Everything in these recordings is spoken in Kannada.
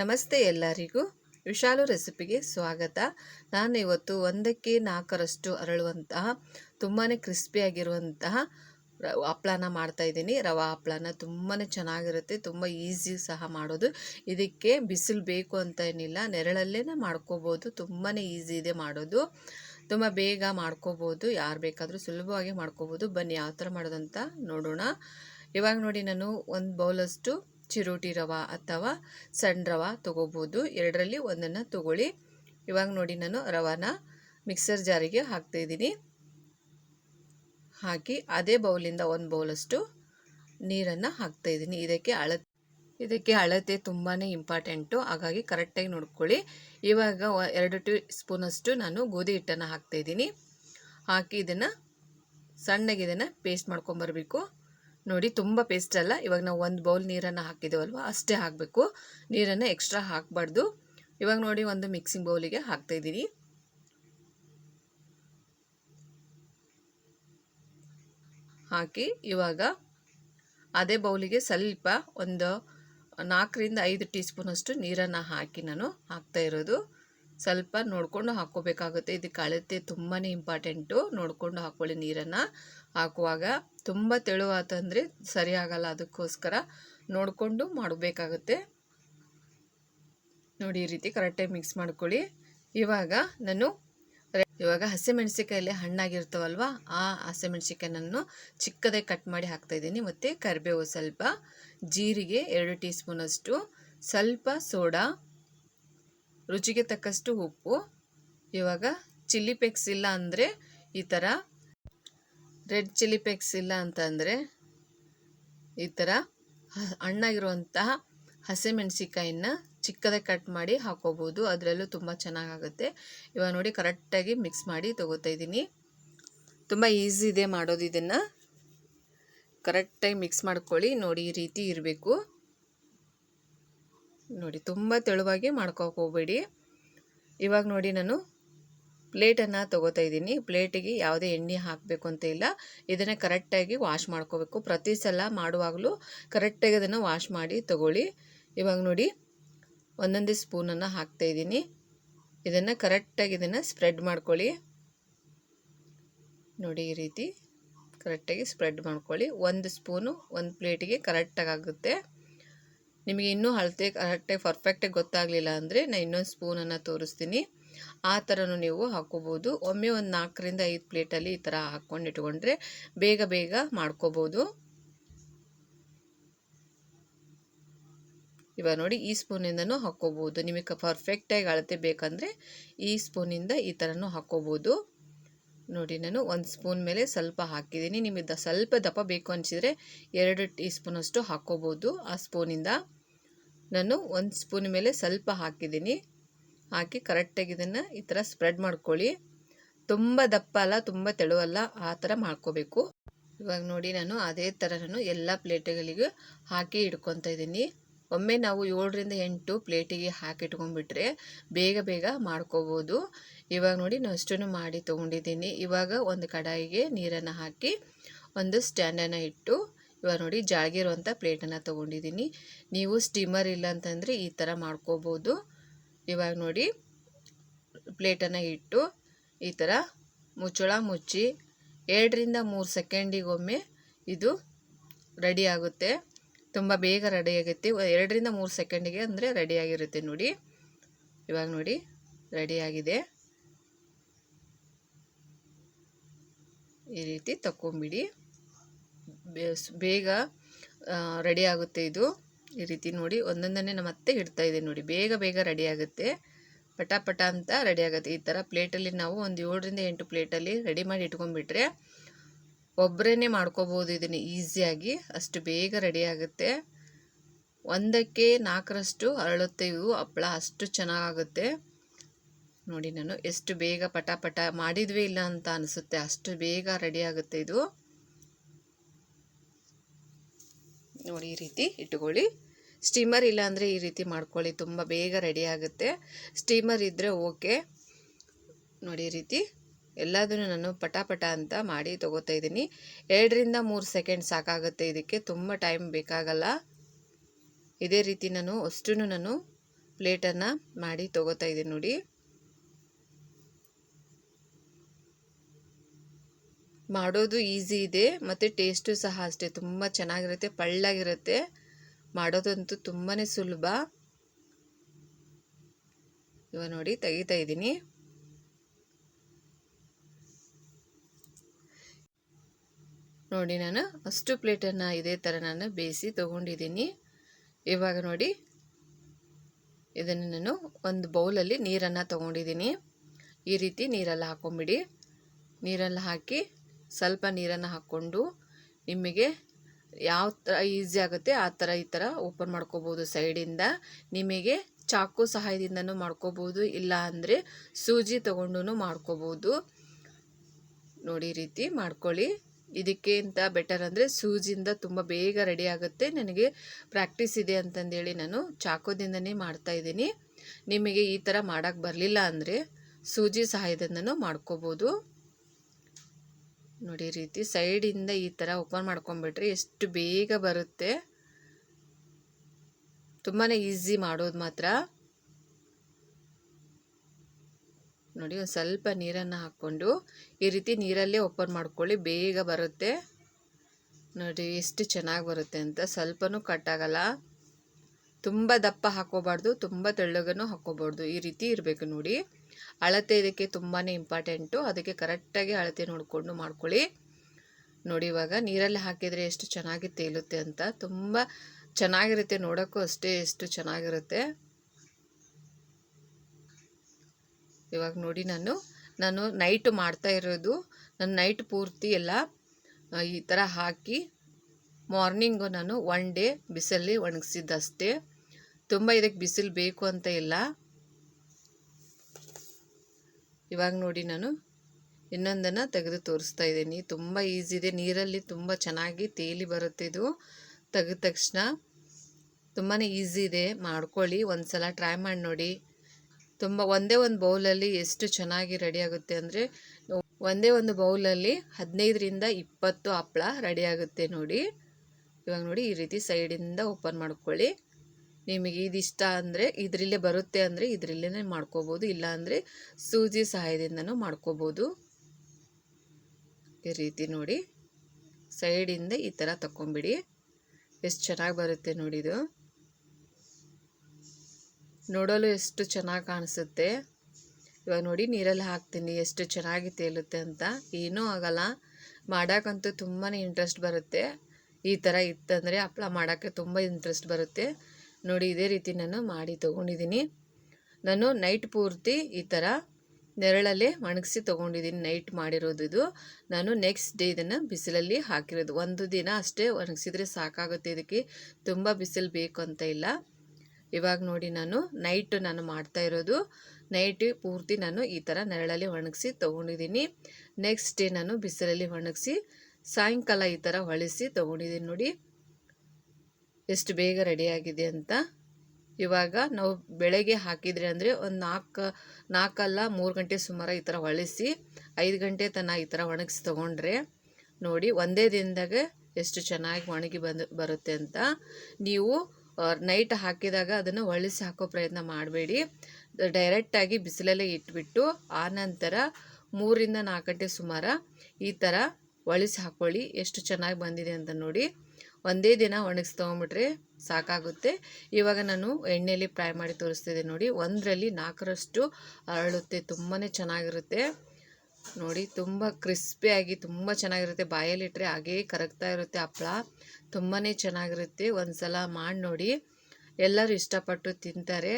ನಮಸ್ತೆ ಎಲ್ಲರಿಗೂ. ವಿಶಾಲು ರೆಸಿಪಿಗೆ ಸ್ವಾಗತ. ನಾನು ಇವತ್ತು ಒಂದಕ್ಕೆ ನಾಲ್ಕರಷ್ಟು ಅರಳುವಂತಹ ತುಂಬಾ ಕ್ರಿಸ್ಪಿಯಾಗಿರುವಂತಹ ಮಾಡ್ತಾ ಇದ್ದೀನಿ. ರವಾ ಹಪ್ಪಳನ ತುಂಬಾ ಚೆನ್ನಾಗಿರುತ್ತೆ, ತುಂಬ ಈಸಿ ಸಹ ಮಾಡೋದು. ಇದಕ್ಕೆ ಬಿಸಿಲು ಬೇಕು ಅಂತ ಏನಿಲ್ಲ, ನೆರಳಲ್ಲೇ ಮಾಡ್ಕೋಬೋದು. ತುಂಬಾ ಈಸಿ ಇದೆ ಮಾಡೋದು. ತುಂಬ ಬೇಗ ಮಾಡ್ಕೋಬೋದು. ಯಾರು ಬೇಕಾದರೂ ಸುಲಭವಾಗಿ ಮಾಡ್ಕೋಬೋದು. ಬನ್ನಿ ಯಾವ ಥರ ಮಾಡೋದಂತ ನೋಡೋಣ. ಇವಾಗ ನೋಡಿ ನಾನು ಒಂದು ಬೌಲಷ್ಟು ಚಿರೋಟಿ ರವೆ ಅಥವಾ ಸಣ್ಣ ರವೆ ತೊಗೋಬೋದು. ಎರಡರಲ್ಲಿ ಒಂದನ್ನು ತೊಗೊಳ್ಳಿ. ಇವಾಗ ನೋಡಿ ನಾನು ರವಾನ ಮಿಕ್ಸರ್ ಜಾರಿಗೆ ಹಾಕ್ತಾಯಿದ್ದೀನಿ ಹಾಕಿ ಅದೇ ಬೌಲಿಂದ ಒಂದು ಬೌಲಷ್ಟು ನೀರನ್ನು ಹಾಕ್ತಾಯಿದ್ದೀನಿ ಇದಕ್ಕೆ ಅಳ ಇದಕ್ಕೆ ಅಳತೆ ತುಂಬಾ ಇಂಪಾರ್ಟೆಂಟು. ಹಾಗಾಗಿ ಕರೆಕ್ಟಾಗಿ ನೋಡ್ಕೊಳ್ಳಿ. ಇವಾಗ ಎರಡು ಟೀ ಸ್ಪೂನಷ್ಟು ನಾನು ಗೋಧಿ ಹಿಟ್ಟನ್ನು ಹಾಕ್ತಾಯಿದ್ದೀನಿ ಹಾಕಿ ಇದನ್ನು ಸಣ್ಣಗೆ ಇದನ್ನು ಪೇಸ್ಟ್ ಮಾಡ್ಕೊಂಬರ್ಬೇಕು. ನೋಡಿ, ತುಂಬ ಪೇಸ್ಟ್ ಅಲ್ಲ. ಇವಾಗ ನಾವು ಒಂದು ಬೌಲ್ ನೀರನ್ನು ಹಾಕಿದ್ದೇವಲ್ವ ಅಷ್ಟೇ ಹಾಕಬೇಕು. ನೀರನ್ನು ಎಕ್ಸ್ಟ್ರಾ ಹಾಕಬಾರ್ದು. ಇವಾಗ ನೋಡಿ, ಒಂದು ಮಿಕ್ಸಿಂಗ್ ಬೌಲಿಗೆ ಹಾಕ್ತಾಯಿದ್ದೀನಿ ಹಾಕಿ ಇವಾಗ ಅದೇ ಬೌಲಿಗೆ ಸ್ವಲ್ಪ ಒಂದು ನಾಲ್ಕರಿಂದ ಐದು ಟೀ ಸ್ಪೂನಷ್ಟು ನೀರನ್ನು ಹಾಕಿ ನಾನು ಹಾಕ್ತಾ ಇರೋದು. ಸ್ವಲ್ಪ ನೋಡಿಕೊಂಡು ಹಾಕ್ಕೋಬೇಕಾಗುತ್ತೆ. ಇದಕ್ಕೆ ಅಳತೆ ತುಂಬಾ ಇಂಪಾರ್ಟೆಂಟು. ನೋಡಿಕೊಂಡು ಹಾಕ್ಕೊಳ್ಳಿ ನೀರನ್ನು. ಹಾಕುವಾಗ ತುಂಬ ತೆಳುವಾತಂದರೆ ಸರಿ ಆಗಲ್ಲ ಅದಕ್ಕೋಸ್ಕರ ನೋಡಿಕೊಂಡು ಮಾಡಬೇಕಾಗುತ್ತೆ. ನೋಡಿ ಈ ರೀತಿ ಕರೆಕ್ಟಾಗಿ ಮಿಕ್ಸ್ ಮಾಡ್ಕೊಳ್ಳಿ. ಇವಾಗ ನಾನು ಇವಾಗ ಹಸಿಮೆಣಸಿಕಾಯಲ್ಲಿ ಹಣ್ಣಾಗಿರ್ತಾವಲ್ವ, ಆ ಹಸಿಮೆಣಸಿಕಾಯನ್ನು ಚಿಕ್ಕದಾಗಿ ಕಟ್ ಮಾಡಿ ಹಾಕ್ತಾಯಿದ್ದೀನಿ ಮತ್ತು ಕರಿಬೇವು ಸ್ವಲ್ಪ, ಜೀರಿಗೆ ಎರಡು ಟೀ ಸ್ಪೂನಷ್ಟು ಸ್ವಲ್ಪ ಸೋಡಾ ರುಚಿಗೆ ತಕ್ಕಷ್ಟು ಉಪ್ಪು. ಇವಾಗ ಚಿಲ್ಲಿ ಪೆಕ್ಸ್ ಇಲ್ಲ ಅಂದರೆ ಈ ಥರ ರೆಡ್ ಚಿಲ್ಲಿ ಪೆಕ್ಸ್ ಇಲ್ಲ ಅಂತಂದರೆ ಈ ಥರ ಹಣ್ಣಾಗಿರುವಂತಹ ಹಸಿಮೆಣಸಿಕಾಯಿನ ಚಿಕ್ಕದಾಗಿ ಕಟ್ ಮಾಡಿ ಹಾಕೋಬೋದು ಅದರಲ್ಲೂ ತುಂಬ ಚೆನ್ನಾಗಾಗುತ್ತೆ. ಇವಾಗ ನೋಡಿ, ಕರೆಕ್ಟಾಗಿ ಮಿಕ್ಸ್ ಮಾಡಿ ತೊಗೋತಾ ಇದ್ದೀನಿ. ತುಂಬ ಈಸಿ ಇದೆ ಮಾಡೋದು ಇದನ್ನು. ಕರೆಕ್ಟಾಗಿ ಮಿಕ್ಸ್ ಮಾಡ್ಕೊಳ್ಳಿ. ನೋಡಿ, ಈ ರೀತಿ ಇರಬೇಕು. ನೋಡಿ, ತುಂಬ ತೆಳುವಾಗಿ ಮಾಡ್ಕೋಕೆ ಹೋಗಬೇಡಿ. ಇವಾಗ ನೋಡಿ ನಾನು ಪ್ಲೇಟನ್ನು ತೊಗೋತಾ ಇದ್ದೀನಿ. ಪ್ಲೇಟಿಗೆ ಯಾವುದೇ ಎಣ್ಣೆ ಹಾಕಬೇಕು ಅಂತ ಇಲ್ಲ. ಇದನ್ನು ಕರೆಕ್ಟಾಗಿ ವಾಶ್ ಮಾಡ್ಕೋಬೇಕು. ಪ್ರತಿ ಸಲ ಮಾಡುವಾಗಲೂ ಕರೆಕ್ಟಾಗಿ ಅದನ್ನು ವಾಶ್ ಮಾಡಿ ತಗೊಳ್ಳಿ. ಇವಾಗ ನೋಡಿ, ಒಂದೊಂದೇ ಸ್ಪೂನನ್ನು ಹಾಕ್ತಾಯಿದ್ದೀನಿ ಇದನ್ನು ಕರೆಕ್ಟಾಗಿ ಇದನ್ನು ಸ್ಪ್ರೆಡ್ ಮಾಡ್ಕೊಳ್ಳಿ. ನೋಡಿ, ಈ ರೀತಿ ಕರೆಕ್ಟಾಗಿ ಸ್ಪ್ರೆಡ್ ಮಾಡ್ಕೊಳ್ಳಿ. ಒಂದು ಸ್ಪೂನು ಒಂದು ಪ್ಲೇಟಿಗೆ ಕರೆಕ್ಟಾಗಿ ಆಗುತ್ತೆ. ನಿಮಗೆ ಇನ್ನೂ ಅಳತೆ ಕರೆಕ್ಟಾಗಿ ಪರ್ಫೆಕ್ಟಾಗಿ ಗೊತ್ತಾಗಲಿಲ್ಲ ಅಂದರೆ ನಾನು ಇನ್ನೊಂದು ಸ್ಪೂನನ್ನು ತೋರಿಸ್ತೀನಿ. ಆ ಥರನೂ ನೀವು ಹಾಕ್ಕೋಬೋದು ಒಮ್ಮೆ ಒಂದು ನಾಲ್ಕರಿಂದ ಐದು ಪ್ಲೇಟಲ್ಲಿ ಈ ಥರ ಹಾಕ್ಕೊಂಡು ಇಟ್ಕೊಂಡ್ರೆ ಬೇಗ ಬೇಗ ಮಾಡ್ಕೋಬೋದು. ಇವಾಗ ನೋಡಿ, ಈ ಸ್ಪೂನಿಂದನೂ ಹಾಕ್ಕೋಬೋದು ನಿಮಗೆ ಪರ್ಫೆಕ್ಟಾಗಿ ಅಳತೆ ಬೇಕಂದರೆ ಈ ಸ್ಪೂನಿಂದ ಈ ಥರನೂ ಹಾಕ್ಕೋಬೋದು ನೋಡಿ, ನಾನು ಒಂದು ಸ್ಪೂನ್ ಮೇಲೆ ಸ್ವಲ್ಪ ಹಾಕಿದ್ದೀನಿ. ನಿಮಗೆ ದ ಸ್ವಲ್ಪ ದಪ್ಪ ಬೇಕು ಅನಿಸಿದರೆ ಎರಡು ಟೀ ಸ್ಪೂನಷ್ಟು ಹಾಕ್ಕೋಬೋದು ಆ ಸ್ಪೂನಿಂದ ನಾನು ಒಂದು ಸ್ಪೂನ್ ಮೇಲೆ ಸ್ವಲ್ಪ ಹಾಕಿದ್ದೀನಿ. ಹಾಕಿ ಕರೆಕ್ಟಾಗಿ ಇದನ್ನು ಈ ಥರ ಸ್ಪ್ರೆಡ್ ಮಾಡ್ಕೊಳ್ಳಿ. ತುಂಬ ದಪ್ಪ ಅಲ್ಲ, ತುಂಬ ತೆಳುವಲ್ಲ ಆ ಥರ ಮಾಡ್ಕೋಬೇಕು. ಇವಾಗ ನೋಡಿ ನಾನು ಅದೇ ಥರ ನಾನು ಎಲ್ಲ ಪ್ಲೇಟ್ಗಳಿಗೂ ಹಾಕಿ ಇಟ್ಕೊತಾ ಇದ್ದೀನಿ. ಒಮ್ಮೆ ನಾವು ಏಳರಿಂದ ಎಂಟು ಪ್ಲೇಟಿಗೆ ಹಾಕಿ ಇಟ್ಕೊಂಡ್ಬಿಟ್ರೆ ಬೇಗ ಬೇಗ ಮಾಡ್ಕೋಬೋದು. ಇವಾಗ ನೋಡಿ ನಾನು ಅಷ್ಟನ್ನು ಮಾಡಿ ತೊಗೊಂಡಿದ್ದೀನಿ. ಇವಾಗ ಒಂದು ಕಡಾಯಿಗೆ ನೀರನ್ನು ಹಾಕಿ ಒಂದು ಸ್ಟ್ಯಾಂಡನ್ನು ಇಟ್ಟು ಇವಾಗ ನೋಡಿ ಜಾಗಿರುವಂಥ ಪ್ಲೇಟನ್ನು ತೊಗೊಂಡಿದ್ದೀನಿ ನೀವು ಸ್ಟೀಮರ್ ಇಲ್ಲ ಅಂತಂದರೆ ಈ ಥರ ಮಾಡ್ಕೋಬೋದು. ಇವಾಗ ನೋಡಿ ಪ್ಲೇಟನ್ನು ಇಟ್ಟು ಈ ಥರ ಮುಚ್ಚಳ ಮುಚ್ಚಿ ಎರಡರಿಂದ ಮೂರು ಸೆಕೆಂಡಿಗೊಮ್ಮೆ ಇದು ರೆಡಿ ಆಗುತ್ತೆ. ತುಂಬ ಬೇಗ ರೆಡಿ ಆಗುತ್ತೆ ಎರಡರಿಂದ ಮೂರು ಸೆಕೆಂಡಿಗೆ ಅಂದರೆ ರೆಡಿಯಾಗಿರುತ್ತೆ ನೋಡಿ. ಇವಾಗ ನೋಡಿ ರೆಡಿಯಾಗಿದೆ ಈ ರೀತಿ ತಕ್ಕೊಂಬಿಡಿ. ಬೇಗ ರೆಡಿ ಆಗುತ್ತೆ ಇದು. ಈ ರೀತಿ ನೋಡಿ, ಒಂದೊಂದನ್ನೇ ನಮ್ಮ ಅತ್ತೆ ಇಡ್ತಾ ಇದೆ ನೋಡಿ. ಬೇಗ ಬೇಗ ರೆಡಿ ಆಗುತ್ತೆ. ಪಟ ಪಟ ಅಂತ ರೆಡಿ ಆಗುತ್ತೆ. ಈ ಥರ ಪ್ಲೇಟಲ್ಲಿ ನಾವು ಒಂದು ಏಳರಿಂದ ಎಂಟು ಪ್ಲೇಟಲ್ಲಿ ರೆಡಿ ಮಾಡಿ ಇಟ್ಕೊಂಡ್ಬಿಟ್ರೆ ಒಬ್ಬರೇ ಮಾಡ್ಕೋಬೋದು ಇದನ್ನು ಈಸಿಯಾಗಿ ಅಷ್ಟು ಬೇಗ ರೆಡಿ ಆಗುತ್ತೆ. ಒಂದಕ್ಕೆ ನಾಲ್ಕರಷ್ಟು ಅರಳುತ್ತೆ ಇವು. ಹಪ್ಪಳ ಅಷ್ಟು ಚೆನ್ನಾಗುತ್ತೆ ನೋಡಿ ನಾನು, ಎಷ್ಟು ಬೇಗ ಪಟ ಪಟ ಮಾಡಿದ್ವಿ ಇಲ್ಲ ಅಂತ ಅನಿಸುತ್ತೆ. ಅಷ್ಟು ಬೇಗ ರೆಡಿ ಆಗುತ್ತೆ ಇದು. ನೋಡಿ ಈ ರೀತಿ ಇಟ್ಕೊಳ್ಳಿ. ಸ್ಟೀಮರ್ ಇಲ್ಲ ಅಂದರೆ ಈ ರೀತಿ ಮಾಡ್ಕೊಳ್ಳಿ. ತುಂಬ ಬೇಗ ರೆಡಿ ಆಗುತ್ತೆ. ಸ್ಟೀಮರ್ ಇದ್ದರೆ ಓಕೆ. ನೋಡಿ ಈ ರೀತಿ ಎಲ್ಲದನ್ನು ನಾನು ಪಟ ಪಟ ಅಂತ ಮಾಡಿ ತೊಗೋತಾ ಇದ್ದೀನಿ. ಎರಡರಿಂದ ಮೂರು ಸೆಕೆಂಡ್ ಸಾಕಾಗುತ್ತೆ. ಇದಕ್ಕೆ ತುಂಬ ಟೈಮ್ ಬೇಕಾಗಲ್ಲ. ಇದೇ ರೀತಿ ನಾನು ಅಷ್ಟೂ ನಾನು ಪ್ಲೇಟನ್ನು ಮಾಡಿ ತೊಗೋತಾ ಇದ್ದೀನಿ ನೋಡಿ. ಮಾಡೋದು ಈಸಿ ಇದೆ, ಮತ್ತು ಟೇಸ್ಟು ಸಹ ಅಷ್ಟೇ. ತುಂಬ ಚೆನ್ನಾಗಿರುತ್ತೆ, ಪಳ್ಳಾಗಿರುತ್ತೆ. ಮಾಡೋದಂತೂ ತುಂಬಾ ಸುಲಭ. ಇವಾಗ ನೋಡಿ, ತೆಗಿತಾ ಇದ್ದೀನಿ. ನೋಡಿ ನಾನು, ಅಷ್ಟು ಪ್ಲೇಟನ್ನು ಇದೇ ಥರ ನಾನು ಬೇಯಿಸಿ ತೊಗೊಂಡಿದ್ದೀನಿ. ಇವಾಗ ನೋಡಿ, ಇದನ್ನು ನಾನು ಒಂದು ಬೌಲಲ್ಲಿ ನೀರನ್ನು ತೊಗೊಂಡಿದ್ದೀನಿ. ಈ ರೀತಿ ನೀರೆಲ್ಲ ಹಾಕೊಂಬಿಡಿ. ನೀರೆಲ್ಲ ಹಾಕಿ ಸ್ವಲ್ಪ ನೀರನ್ನು ಹಾಕ್ಕೊಂಡು ನಿಮಗೆ ಯಾವ ಥರ ಈಸಿ ಆಗುತ್ತೆ ಆ ಥರ ಈ ಥರ ಓಪನ್ ಮಾಡ್ಕೋಬೋದು ಸೈಡಿಂದ ನಿಮಗೆ ಚಾಕು ಸಹಾಯದಿಂದನೂ ಮಾಡ್ಕೋಬೋದು, ಇಲ್ಲ ಅಂದರೆ ಸೂಜಿ ತೊಗೊಂಡು ಮಾಡ್ಕೋಬೋದು. ನೋಡಿ ರೀತಿ ಮಾಡ್ಕೊಳ್ಳಿ. ಇದಕ್ಕಿಂತ ಬೆಟರ್ ಅಂದರೆ ಸೂಜಿಯಿಂದ ತುಂಬ ಬೇಗ ರೆಡಿ ಆಗುತ್ತೆ. ನನಗೆ ಪ್ರಾಕ್ಟೀಸ್ ಇದೆ ಅಂತಂದೇಳಿ ನಾನು ಚಾಕೋದಿಂದನೇ ಮಾಡ್ತಾಯಿದ್ದೀನಿ ನಿಮಗೆ ಈ ಥರ ಮಾಡೋಕ್ಕೆ ಬರಲಿಲ್ಲ ಅಂದರೆ ಸೂಜಿ ಸಹಾಯದಿಂದನೂ ಮಾಡ್ಕೋಬೋದು. ನೋಡಿ ರೀತಿ ಸೈಡಿಂದ ಈ ಥರ ಓಪನ್ ಮಾಡ್ಕೊಂಬಿಟ್ರೆ ಎಷ್ಟು ಬೇಗ ಬರುತ್ತೆ. ತುಂಬಾ ಈಸಿ ಮಾಡೋದು ಮಾತ್ರ. ನೋಡಿ ಒಂದು ಸ್ವಲ್ಪ ನೀರನ್ನು ಹಾಕ್ಕೊಂಡು ಈ ರೀತಿ ನೀರಲ್ಲೇ ಓಪನ್ ಮಾಡ್ಕೊಳ್ಳಿ, ಬೇಗ ಬರುತ್ತೆ. ನೋಡಿ ಎಷ್ಟು ಚೆನ್ನಾಗಿ ಬರುತ್ತೆ ಅಂತ. ಸ್ವಲ್ಪನೂ ಕಟ್ಟಾಗಲ್ಲ ತುಂಬ ದಪ್ಪ ಹಾಕೋಬಾರ್ದು, ತುಂಬ ತೆಳ್ಳಗನೂ ಹಾಕೋಬಾರ್ದು. ಈ ರೀತಿ ಇರಬೇಕು ನೋಡಿ. ಅಳತೆ ಇದಕ್ಕೆ ತುಂಬಾ ಇಂಪಾರ್ಟೆಂಟು ಅದಕ್ಕೆ ಕರೆಕ್ಟಾಗಿ ಅಳತೆ ನೋಡಿಕೊಂಡು ಮಾಡ್ಕೊಳ್ಳಿ. ನೋಡಿ ಇವಾಗ ನೀರಲ್ಲಿ ಹಾಕಿದರೆ ಎಷ್ಟು ಚೆನ್ನಾಗಿ ತೇಲುತ್ತೆ ಅಂತ. ತುಂಬ ಚೆನ್ನಾಗಿರುತ್ತೆ, ನೋಡೋಕ್ಕೂ ಅಷ್ಟೇ ಎಷ್ಟು ಚೆನ್ನಾಗಿರುತ್ತೆ. ಇವಾಗ ನೋಡಿ ನಾನು ನಾನು ನೈಟ್ ಮಾಡ್ತಾ ಇರೋದು. ನನ್ನ ನೈಟ್ ಪೂರ್ತಿ ಎಲ್ಲ ಈ ಥರ ಹಾಕಿ ಮಾರ್ನಿಂಗು ನಾನು ಒನ್ ಡೇ ಬಿಸಿಲಲ್ಲಿ ಒಣಗಿಸಿದ್ದಷ್ಟೇ. ತುಂಬ ಇದಕ್ಕೆ ಬಿಸಿಲು ಬೇಕು ಅಂತ ಇಲ್ಲ. ಇವಾಗ ನೋಡಿ ನಾನು ಇನ್ನೊಂದನ್ನು ತೆಗೆದು ತೋರಿಸ್ತಾ ಇದ್ದೀನಿ. ತುಂಬ ಈಸಿ ಇದೆ. ನೀರಲ್ಲಿ ತುಂಬ ಚೆನ್ನಾಗಿ ತೇಲಿ ಬರುತ್ತೆ ಇದು. ತೆಗೆದ ತಕ್ಷಣ ತುಂಬಾ ಈಸಿ ಇದೆ. ಮಾಡ್ಕೊಳ್ಳಿ. ಒಂದು ಸಲ ಟ್ರೈ ಮಾಡಿ ನೋಡಿ. ತುಂಬ ಒಂದೇ ಒಂದು ಬೌಲಲ್ಲಿ ಎಷ್ಟು ಚೆನ್ನಾಗಿ ರೆಡಿ ಆಗುತ್ತೆ ಅಂದರೆ ಒಂದೇ ಒಂದು ಬೌಲಲ್ಲಿ ಹದಿನೈದರಿಂದ ಇಪ್ಪತ್ತು ಹಪ್ಪಳ ರೆಡಿ ಆಗುತ್ತೆ ನೋಡಿ. ಇವಾಗ ನೋಡಿ ಈ ರೀತಿ ಸೈಡಿಂದ ಓಪನ್ ಮಾಡ್ಕೊಳ್ಳಿ. ನಿಮಗೆ ಇದಿಷ್ಟ ಅಂದರೆ ಇದರಲ್ಲೇ ಬರುತ್ತೆ ಅಂದರೆ ಇದರಲ್ಲೇ ಮಾಡ್ಕೋಬೋದು, ಇಲ್ಲ ಅಂದರೆ ಸೂಜಿ ಸಹಾಯದಿಂದನೂ ಮಾಡ್ಕೋಬೋದು. ಈ ರೀತಿ ನೋಡಿ ಸೈಡಿಂದ ಈ ಥರ ತಗೊಂಬಿಡಿ ಎಷ್ಟು ಚೆನ್ನಾಗಿ ಬರುತ್ತೆ ನೋಡಿ ಇದು. ನೋಡಲು ಎಷ್ಟು ಚೆನ್ನಾಗಿ ಕಾಣಿಸುತ್ತೆ. ಇವಾಗ ನೋಡಿ, ನೀರಲ್ಲಿ ಹಾಕ್ತೀನಿ, ಎಷ್ಟು ಚೆನ್ನಾಗಿ ತೇಲುತ್ತೆ ಅಂತ. ಏನೂ ಆಗಲ್ಲ. ಮಾಡೋಕ್ಕಂತೂ ತುಂಬಾ ಇಂಟ್ರೆಸ್ಟ್ ಬರುತ್ತೆ. ಈ ಥರ ಇತ್ತಂದರೆ ಹಪ್ಳ ಮಾಡೋಕ್ಕೆ ತುಂಬ ಇಂಟ್ರೆಸ್ಟ್ ಬರುತ್ತೆ. ನೋಡಿ ಇದೇ ರೀತಿ ನಾನು ಮಾಡಿ ತೊಗೊಂಡಿದ್ದೀನಿ. ನಾನು ನೈಟ್ ಪೂರ್ತಿ ಈ ಥರ ನೆರಳಲ್ಲೇ ಒಣಗಿಸಿ ತೊಗೊಂಡಿದ್ದೀನಿ ನೈಟ್ ಮಾಡಿರೋದು ಇದು. ನಾನು ನೆಕ್ಸ್ಟ್ ಡೇ ಇದನ್ನು ಬಿಸಿಲಲ್ಲಿ ಹಾಕಿರೋದು. ಒಂದು ದಿನ ಅಷ್ಟೇ ಒಣಗಿಸಿದ್ರೆ ಸಾಕಾಗುತ್ತೆ ಇದಕ್ಕೆ. ತುಂಬ ಬಿಸಿಲು ಬೇಕು ಅಂತ ಇಲ್ಲ. ಇವಾಗ ನೋಡಿ ನಾನು ನೈಟ್ ನಾನು ಮಾಡ್ತಾ ಇರೋದು. ನೈಟ್ ಪೂರ್ತಿ ನಾನು ಈ ಥರ ನೆರಳಲ್ಲಿ ಒಣಗಿಸಿ ತೊಗೊಂಡಿದ್ದೀನಿ. ನೆಕ್ಸ್ಟ್ ಡೇ ನಾನು ಬಿಸಿಲಲ್ಲಿ ಒಣಗಿಸಿ ಸಾಯಂಕಾಲ ಈ ಥರ ಹೊಳಿಸಿ ತೊಗೊಂಡಿದ್ದೀನಿ ನೋಡಿ. ಎಷ್ಟು ಬೇಗ ರೆಡಿಯಾಗಿದೆ ಅಂತ ಇವಾಗ ನಾವು ಬೆಳಗ್ಗೆ ಹಾಕಿದರೆ ಅಂದರೆ ಒಂದು ನಾಲ್ಕು ನಾಲ್ಕಲ್ಲ ಮೂರು ಗಂಟೆ ಸುಮಾರು ಈ ಥರ ಹೊಳಿಸಿ, ಐದು ಗಂಟೆ ತನಕ ಈ ಥರ ಒಣಗಿಸಿ ತೊಗೊಂಡ್ರೆ ನೋಡಿ ಒಂದೇ ದಿನದಾಗೆ ಎಷ್ಟು ಚೆನ್ನಾಗಿ ಒಣಗಿ ಬಂದು, ಬರುತ್ತೆ ಅಂತ. ನೀವು ನೈಟ್ ಹಾಕಿದಾಗ ಅದನ್ನು ಹೊಳಿಸಿ ಹಾಕೋ ಪ್ರಯತ್ನ ಮಾಡಬೇಡಿ. ಡೈರೆಕ್ಟಾಗಿ ಬಿಸಿಲಲ್ಲೇ ಇಟ್ಬಿಟ್ಟು ಆನಂತರ ಮೂರಿಂದ ನಾಲ್ಕು ಗಂಟೆ ಸುಮಾರು ಈ ಥರ ಒಳಿಸಿ ಹಾಕ್ಕೊಳ್ಳಿ ಎಷ್ಟು ಚೆನ್ನಾಗಿ ಬಂದಿದೆ ಅಂತ ನೋಡಿ. ಒಂದೇ ದಿನ ಒಣಗಿಸಿ ತೊಗೊಂಬಿಟ್ರೆ ಸಾಕಾಗುತ್ತೆ. ಇವಾಗ ನಾನು ಎಣ್ಣೆಯಲ್ಲಿ ಫ್ರೈ ಮಾಡಿ ತೋರಿಸ್ತಿದ್ದೆ ನೋಡಿ. ಒಂದರಲ್ಲಿ ನಾಲ್ಕರಷ್ಟು ಅರಳುತ್ತೆ. ತುಂಬಾ ಚೆನ್ನಾಗಿರುತ್ತೆ. ನೋಡಿ, ತುಂಬ ಕ್ರಿಸ್ಪಿಯಾಗಿ ತುಂಬ ಚೆನ್ನಾಗಿರುತ್ತೆ. ಬಾಯಲ್ಲಿಟ್ಟರೆ ಹಾಗೇ ಕರಗ್ತಾ ಇರುತ್ತೆ ಹಪ್ಪಳ. ತುಂಬಾ ಚೆನ್ನಾಗಿರುತ್ತೆ. ಒಂದು ಸಲ ಮಾಡಿ ನೋಡಿ. ಎಲ್ಲರೂ ಇಷ್ಟಪಟ್ಟು ತಿಂತಾರೆ.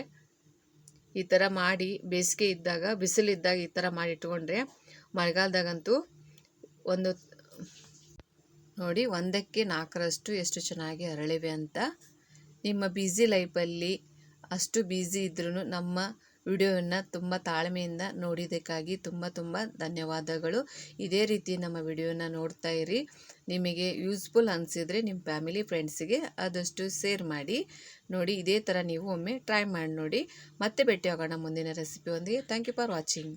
ಈ ಥರ ಮಾಡಿ ಬೇಸಿಗೆ ಇದ್ದಾಗ, ಬಿಸಿಲಿದ್ದಾಗ ಈ ಥರ ಮಾಡಿ ಇಟ್ಕೊಂಡ್ರೆ ಮಳೆಗಾಲದಾಗಂತೂ ಒಂದು ನೋಡಿ ಒಂದಕ್ಕೆ ನಾಲ್ಕರಷ್ಟು ಎಷ್ಟು ಚೆನ್ನಾಗಿ ಅರಳಿವೆ ಅಂತ. ನಿಮ್ಮ ಬ್ಯುಸಿ ಲೈಫಲ್ಲಿ ಅಷ್ಟು ಬ್ಯುಸಿ ಇದ್ರೂ ನಮ್ಮ ವಿಡಿಯೋವನ್ನು ತುಂಬ ತಾಳ್ಮೆಯಿಂದ ನೋಡಿದ್ದಕ್ಕಾಗಿ ತುಂಬ ತುಂಬ ಧನ್ಯವಾದಗಳು. ಇದೇ ರೀತಿ ನಮ್ಮ ವಿಡಿಯೋನ ನೋಡ್ತಾ ಇರಿ. ನಿಮಗೆ ಯೂಸ್ಫುಲ್ ಅನಿಸಿದರೆ ನಿಮ್ಮ ಫ್ಯಾಮಿಲಿ ಫ್ರೆಂಡ್ಸಿಗೆ ಆದಷ್ಟು ಶೇರ್ ಮಾಡಿ. ನೋಡಿ, ಇದೇ ಥರ ನೀವು ಒಮ್ಮೆ ಟ್ರೈ ಮಾಡಿ ನೋಡಿ. ಮತ್ತೆ ಭೇಟಿ ಆಗೋಣ ಮುಂದಿನ ರೆಸಿಪಿಯೊಂದಿಗೆ ಥ್ಯಾಂಕ್ ಯು ಫಾರ್ ವಾಚಿಂಗ್